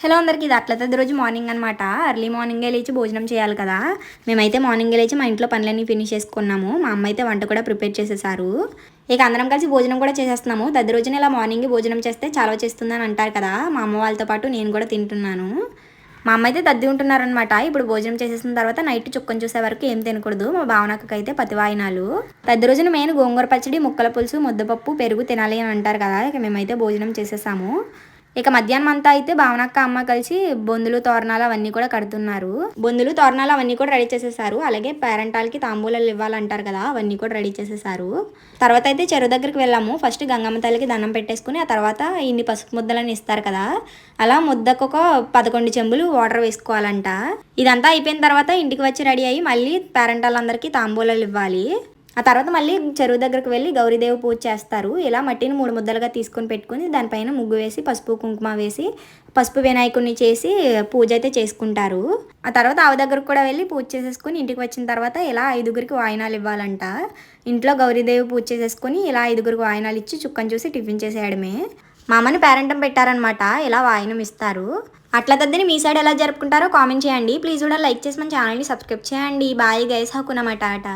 Hello అందరికీ ఇది అట్ల రోజు మార్నింగ్ అనమాట ఎర్లీ మార్నింగే లేచి భోజనం చేయాలి కదా. మేమైతే మార్నింగే లేచి మా ఇంట్లో పనులన్నీ ఫినిష్ చేసుకున్నాము. మా అమ్మ అయితే వంట కూడా ప్రిపేర్ చేసేసారు. ఇక అందరం కలిసి భోజనం కూడా చేసేస్తున్నాము. దద్ది రోజున ఇలా మార్నింగ్ భోజనం చేస్తే చాలా చేస్తుందని అంటారు కదా. మా అమ్మ వాళ్ళతో పాటు నేను కూడా తింటున్నాను. మా అమ్మ అయితే దద్ది ఉంటున్నారనమాట ఇప్పుడు భోజనం చేసేసిన తర్వాత నైట్ చుక్కను చూసే వరకు ఏం తినకూడదు. మా భావనకైతే అయితే పతివాయినాలు. దద్ది రోజున మెయిన్ గోంగూర పచ్చడి ముక్కల పులుసు ముద్దపప్పు పెరుగు తినాలి అని అంటారు కదా. ఇక మేమైతే భోజనం చేసేసాము. ఇక మధ్యాహ్నం అంతా అయితే భావనక్క అమ్మ కలిసి బొందులు తోరణాలు అవన్నీ కూడా కడుతున్నారు. బొందులు తోరణాలు అవన్నీ కూడా రెడీ చేసేసారు. అలాగే పేరెంటాలకి తాంబూలాలు ఇవ్వాలంటారు కదా అవన్నీ కూడా రెడీ చేసేసారు. తర్వాత అయితే చెరువు దగ్గరికి వెళ్ళాము. ఫస్ట్ గంగమ్మ తల్లికి దండం పెట్టేసుకుని ఆ తర్వాత ఇన్ని పసుపు ముద్దలని ఇస్తారు కదా. అలా ముద్దకు ఒక పదకొండు చెంబులు వాటర్ వేసుకోవాలంట. ఇదంతా అయిపోయిన తర్వాత ఇంటికి వచ్చి రెడీ అయ్యి మళ్ళీ పేరెంటాలందరికీ తాంబూలాలు ఇవ్వాలి. ఆ తర్వాత మళ్ళీ చెరువు దగ్గరకు వెళ్ళి గౌరీదేవి పూజ చేస్తారు. ఇలా మట్టిని మూడు ముద్దలుగా తీసుకొని పెట్టుకుని దానిపైన ముగ్గు వేసి పసుపు కుంకుమ వేసి పసుపు వినాయకుడిని చేసి పూజ అయితే చేసుకుంటారు. ఆ తర్వాత ఆవి దగ్గరకు కూడా వెళ్ళి పూజ చేసేసుకుని ఇంటికి వచ్చిన తర్వాత ఇలా ఐదుగురికి వాయినాలు ఇవ్వాలంట. ఇంట్లో గౌరీదేవి పూజ చేసేసుకుని ఇలా ఐదుగురికి వాయినాలు ఇచ్చి చుక్కను చూసి టిఫిన్ చేసేయడమే. మా అమ్మని పేరెంటం పెట్టారనమాట ఇలా వాయినం ఇస్తారు. అట్లా తద్దని మీ సైడ్ ఎలా జరుపుకుంటారో కామెంట్ చేయండి. ప్లీజ్ కూడా లైక్ చేసి మన ఛానల్ని సబ్స్క్రైబ్ చేయండి. బాయ్ గైస్ హక్కునమాట ఆట.